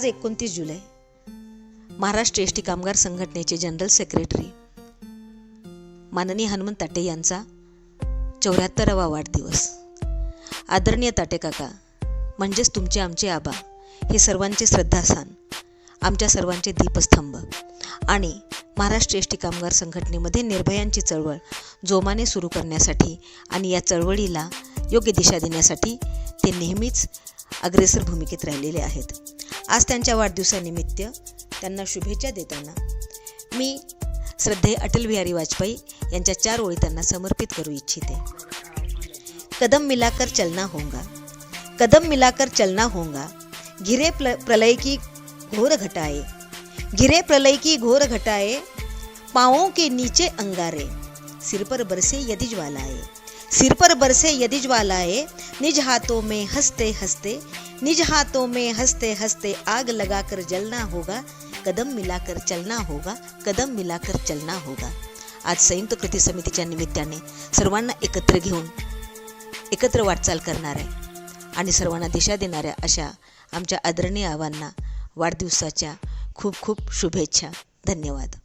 आज एकोणतीस जुलै. Maharashtra S T कामगार संघटनेचे जनरल सेक्रेटरी. माननीय हनुमंत ताटे यांचा चौऱ्याहत्तरावा वाढदिवस. आदरणीय ताटे काका म्हणजेच तुमचे आमचे आबा हे सर्वांचे श्रद्धास्थान आमच्या सर्वांचे दीपस्तंभ आणि महाराष्ट्र एस टी कामगार संघटनेमध्ये निर्भयांची चळवळ जोमाने सुरू करण्यासाठी आणि या चळवळीला योग्य दिशा देण्यासाठी ते नेहमीच अग्रेसर भूमिकेत राहिलेले आहेत. आज त्यांच्या वाढदिवसानिमित्त त्यांना शुभेच्छा देताना मी श्रद्धे अटल बिहारी वाजपेयी यांच्या चार ओळी त्यांना समर्पित करू इच्छिते. कदम मिलाकर चलना होगा कदम मिलाकर चलना होगा घिरे प्र प्रलय की घोर घटाए. घिरे प्रलय की घोर घटाए. पाँवों के नीचे अंगारे. सिर पर बरसे यदि ज्वालाए. सिर पर बरसे यदि ज्वालाए. निज हाथों में हंसते हंसते निज हाथों में हंसते हंसते आग लगाकर जलना होगा कदम मिलाकर चलना होगा कदम मिलाकर चलना होगा। आज संयुक्त कृती समितीच्या निमित्ताने सर्वांना एकत्र घेऊन एकत्र वाटचाल करणार आहे आणि सर्वांना दिशा देणाऱ्या अशा आमच्या आदरणीय आवांना वाढदिवसाच्या खूप खूप शुभेच्छा. धन्यवाद.